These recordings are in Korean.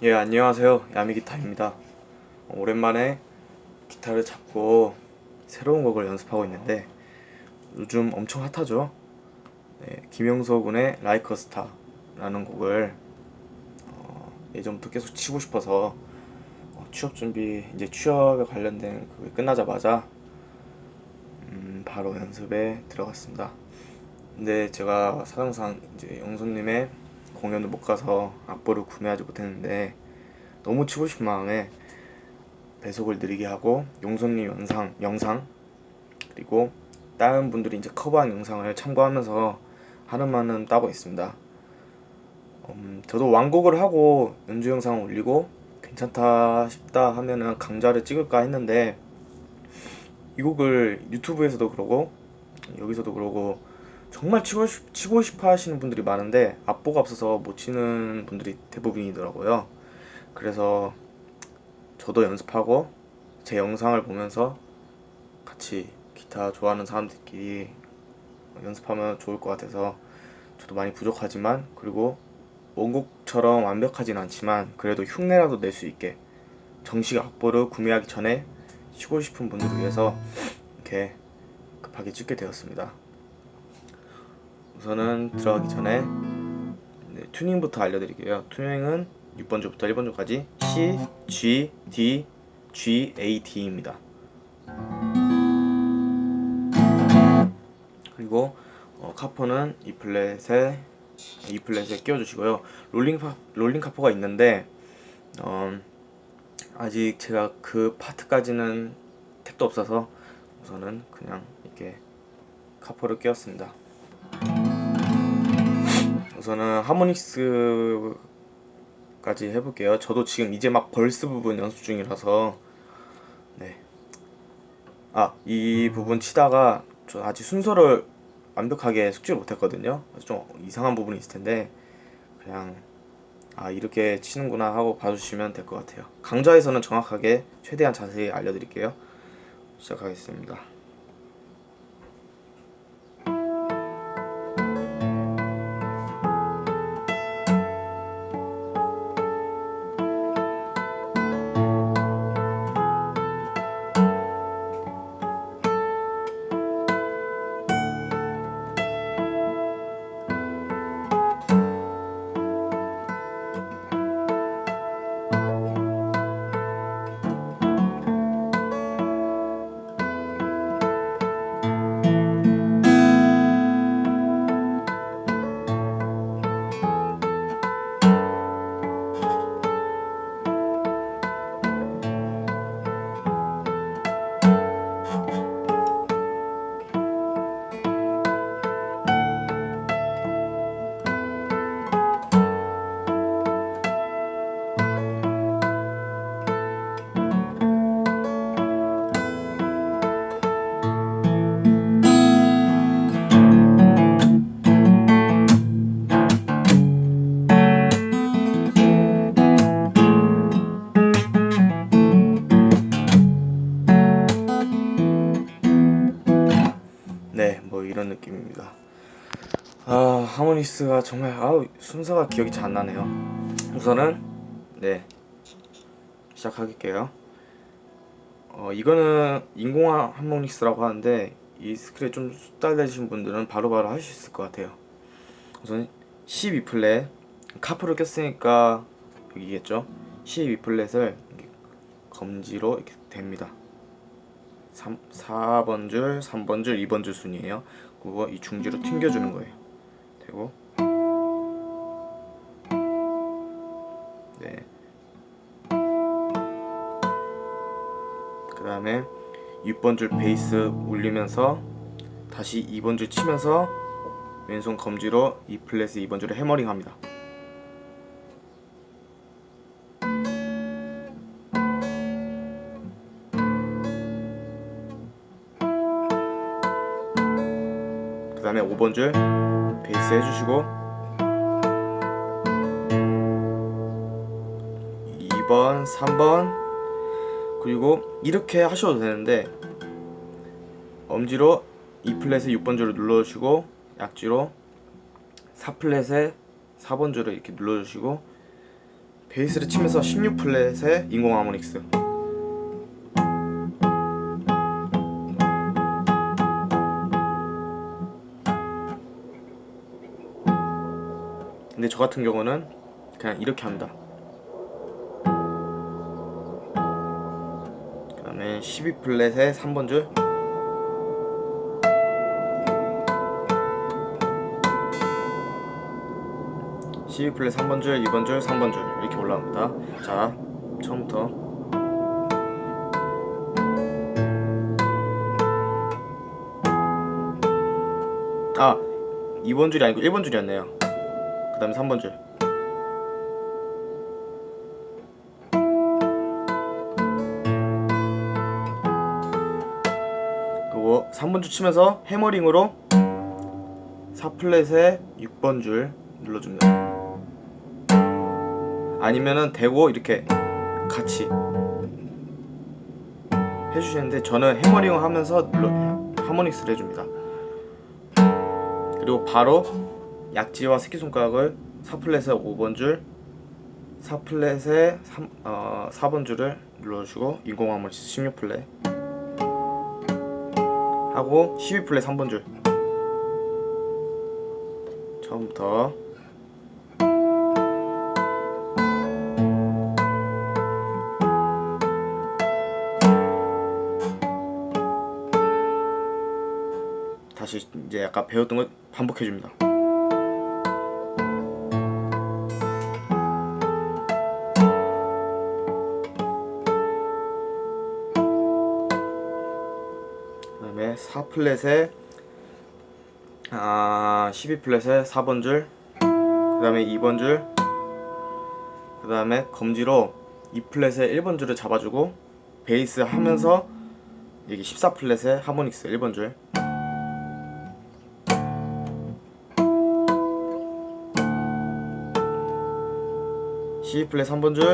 예, 안녕하세요. 야미기타입니다. 어, 오랜만에 기타를 잡고 새로운 곡을 연습하고 있는데 요즘 엄청 핫하죠? 네, 김영서 군의 라이커 스타라는 곡을 어, 예전부터 계속 치고 싶어서 어, 취업 준비 이제 취업에 관련된 그게 끝나자마자 음, 바로 연습에 들어갔습니다. 근데 제가 사정상 이제 영수님의 공연을 못 가서 악보를 구매하지 못했는데 너무 치고 싶은 마음에 배속을 느리게 하고 용선님 영상 영상 그리고 다른 분들이 이제 커버한 영상을 참고하면서 하루만은 따고 있습니다. 음, 저도 완곡을 하고 연주 영상을 올리고 괜찮다 싶다 하면은 강좌를 찍을까 했는데 이 곡을 유튜브에서도 그러고 여기서도 그러고 정말 치고, 싶, 치고 싶어 하시는 분들이 많은데 악보가 없어서 못 치는 분들이 대부분이더라고요. 그래서 저도 연습하고 제 영상을 보면서 같이 기타 좋아하는 사람들끼리 연습하면 좋을 것 같아서 저도 많이 부족하지만 그리고 원곡처럼 완벽하진 않지만 그래도 흉내라도 낼 수 있게 정식 악보를 구매하기 전에 치고 싶은 분들을 위해서 이렇게 급하게 찍게 되었습니다. 우선은 들어가기 전에 네, 튜닝부터 알려드릴게요. 튜닝은 6번 줄부터 1번 줄까지 C, G, D, G, A, D입니다. 그리고 어, 카포는 E 플랫에 E 플랫에 끼워주시고요. 롤링 파, 롤링 카포가 있는데 어, 아직 제가 그 파트까지는 택도 없어서 우선은 그냥 이렇게 카포를 끼웠습니다. 우선은 하모닉스까지 해볼게요. 저도 지금 이제 막 벌스 부분 연습 중이라서 네. 아, 이 부분 치다가 저 아직 순서를 완벽하게 숙지를 못했거든요. 좀 이상한 부분이 있을 텐데 그냥 아 이렇게 치는구나 하고 봐주시면 될 것 같아요. 강좌에서는 정확하게 최대한 자세히 알려드릴게요. 시작하겠습니다. 네, 뭐 이런 느낌입니다. 아, 하모니스가 정말 아우 순서가 기억이 잘 안 나네요. 우선은 네 시작할게요. 어 이거는 인공화 하모닉스라고 하는데 이 스킬에 좀 숙달되신 분들은 바로바로 하실 수 있을 것 같아요. 우선 12 플랫 카프를 꼈으니까 여기겠죠. 12 플랫을 검지로 이렇게 됩니다. 3, 4번 줄, 3번 줄, 2번 줄 순이에요. 그거 이 중지로 튕겨주는 거예요. 되고 네. 그 다음에 6번 줄 베이스 올리면서 다시 2번 줄 치면서 왼손 검지로 이 플랫 2번 줄에 해머링 합니다. 5번 줄 베이스 해주시고 2번, 3번 그리고 이렇게 하셔도 되는데 엄지로 E 플랫에 6번 줄을 눌러주시고 약지로 4 플랫에 4번 줄을 이렇게 눌러주시고 베이스를 치면서 16 플랫의 인공 하모닉스 근데 저 같은 경우는 그냥 이렇게 합니다 그 다음에 12플랫의 3번 줄 12플랫 3번 줄, 2번 줄, 3번 줄 이렇게 올라옵니다. 자, 처음부터 아, 2번 줄이 아니고 1번 줄이었네요. 그 다음에 3번 줄. 그리고 3번 줄 치면서 해머링으로 4플랫에 6번 줄 눌러줍니다. 아니면은 대고 이렇게 같이 해주시는데 저는 해머링을 하면서 하모닉스를 해줍니다. 그리고 바로 약지와 새끼손가락을 4플랫에 5번 줄, 4플랫에 3, 어, 4번 줄을 눌러주시고 인공 하모닉스 16플랫 하고 12플랫 3번 줄 처음부터 다시 이제 아까 배웠던 걸 반복해 줍니다. 플랫에 아 12 플랫에 4번 줄 그 다음에 2번 줄 그 다음에 검지로 2 플랫에 1번 줄을 잡아주고 베이스 하면서 여기 14 플랫에 하모닉스 1번 줄 C 플랫 3번 줄,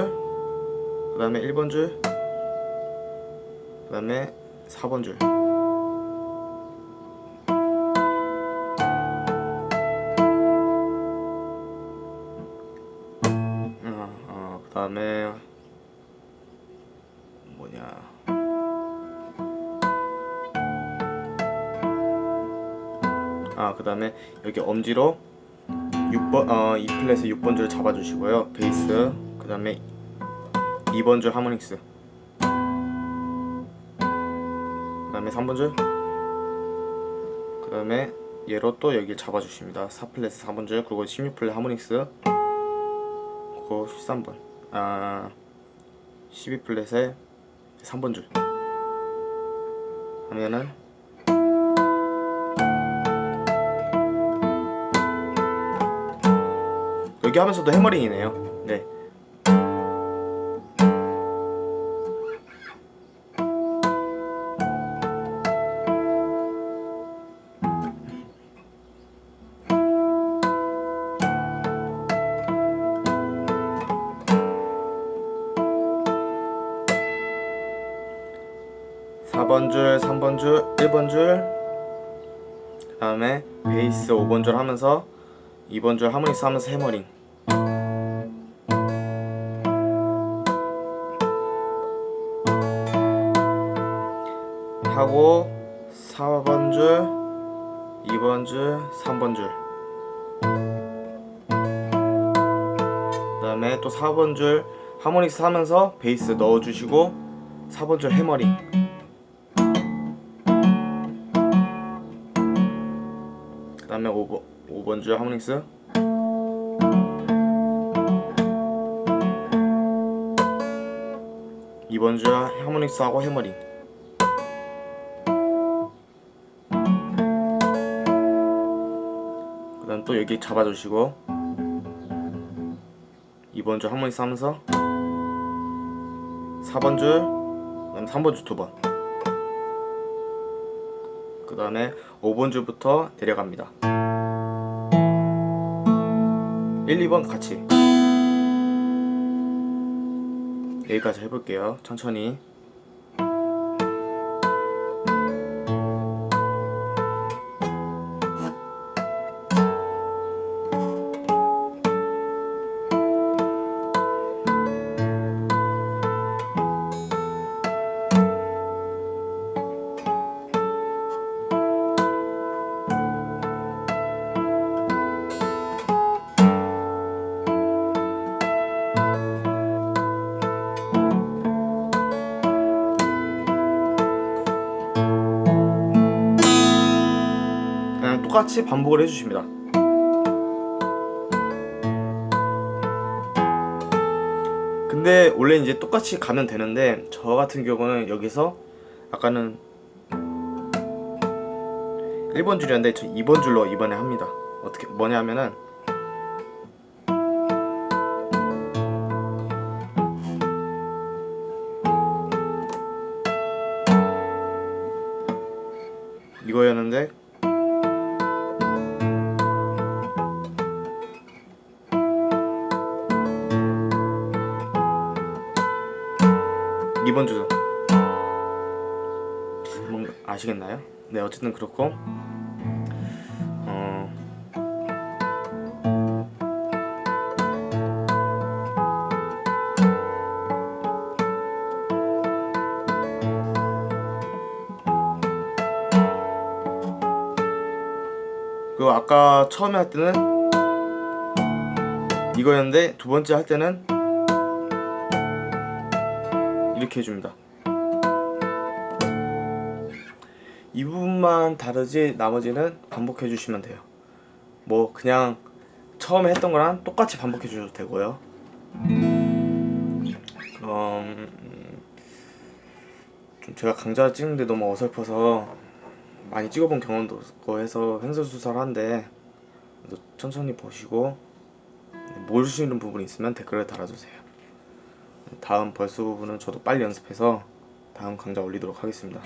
그 다음에 1번 줄, 그 다음에 4번 줄. 여기 엄지로 6번 어, 이 플랫에 6번 줄 잡아주시고요. 베이스 그 다음에 2번 줄 하모닉스 그 다음에 3번 줄 그 다음에 얘로 또 여기 잡아주십니다. 4플랫 4번 줄 그리고 16플랫 하모닉스 그리고 13번 아 12플랫에 3번 줄 하면은 여기 하면서도 해머링이네요. 네. 줄, 3번 줄, 1번 줄, 그 다음에 베이스 5번 줄 하면서 2번 줄 하모닉스 하면서 해머링 2번 줄 3번 줄. 그 다음에 또 4번 줄 하모닉스 하면서 베이스 넣어주시고 4번 줄 해머링. 그 다음에 5번 5번 줄 하모닉스. 이번 줄 하모닉스하고 해머링 또 여기 잡아주시고. 이번 줄 하모닉스 하면서. 4번 줄 그다음 3번 줄 두번. 그 다음에 5번 줄부터 내려갑니다. 1, 2번 같이. 여기까지 해볼게요. 천천히 똑같이 반복을 해주십니다. 근데 원래 이제 똑같이 가면 되는데 저 같은 경우는 여기서 아까는 1번 줄이었는데 저 2번 줄로 이번에 합니다. 어떻게 뭐냐 하면은 2번 주소 뭔가 아시겠나요? 네 어쨌든 그렇고 어 그리고 아까 처음에 할 때는 이거였는데 두 번째 할 때는 이렇게 해줍니다. 이 부분만 다르지 나머지는 반복해 주시면 돼요. 뭐 그냥 처음에 했던 거랑 똑같이 반복해 주셔도 되고요. 음, 좀 제가 강좌 찍는데 너무 어설퍼서 많이 찍어본 경험도 없고 해서 횡설수설한데 천천히 보시고 모르시는 부분이 있으면 댓글에 달아주세요. 다음 벌스 부분은 저도 빨리 연습해서 다음 강좌 올리도록 하겠습니다.